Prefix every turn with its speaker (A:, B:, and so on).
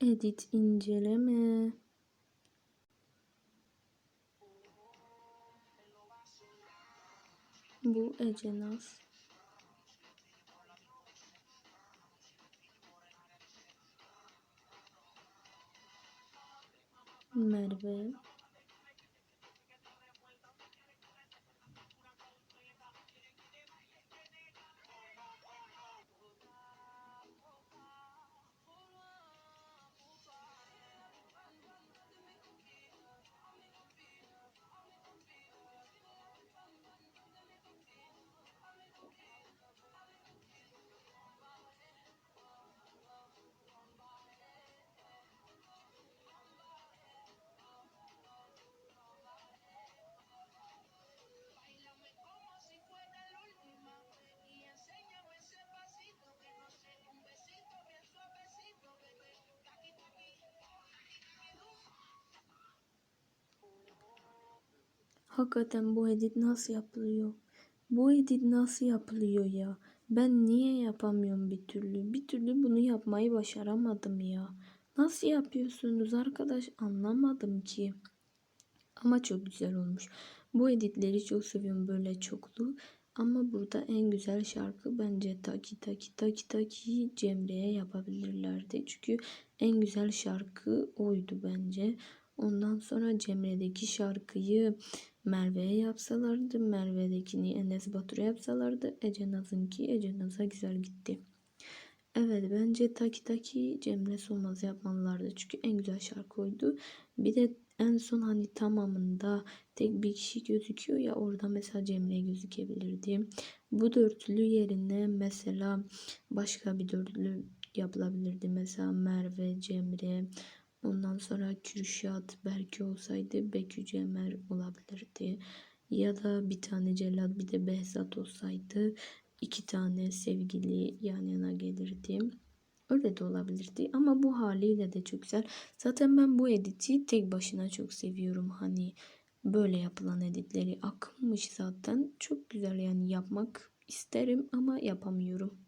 A: Edit inceleme. Bu Ece Naz. Merve. Hakikaten bu edit nasıl yapılıyor? Bu edit nasıl yapılıyor ya? Ben niye yapamıyorum bir türlü? Bir türlü bunu yapmayı başaramadım ya. Nasıl yapıyorsunuz arkadaş? Anlamadım ki. Ama çok güzel olmuş. Bu editleri çok seviyorum böyle çoklu. Ama burada en güzel şarkı bence Taki Taki Taki Taki Cemre'ye yapabilirlerdi. Çünkü en güzel şarkı oydu bence. Ondan sonra Cemre'deki şarkıyı Merve'ye yapsalardı. Merve'dekini Enes Batur'a yapsalardı. Ece Naz'ınki Ece Naz'a güzel gitti. Evet bence Taki Taki Cemre Solmaz yapmalılardı. Çünkü en güzel şarkı oydu. Bir de en son hani tamamında tek bir kişi gözüküyor ya orada mesela Cemre gözükebilirdi. Bu dörtlü yerine mesela başka bir dörtlü yapılabilirdi. Mesela Merve, Cemre, ondan sonra Kürşat, belki olsaydı Bekü Cemer olabilirdi. Ya da bir tane Celal bir de Behzat olsaydı iki tane sevgili yan yana gelirdi. Öyle de olabilirdi ama bu haliyle de çok güzel. Zaten ben bu editi tek başına çok seviyorum. Hani böyle yapılan editleri akılmış zaten. Çok güzel yani yapmak isterim ama yapamıyorum.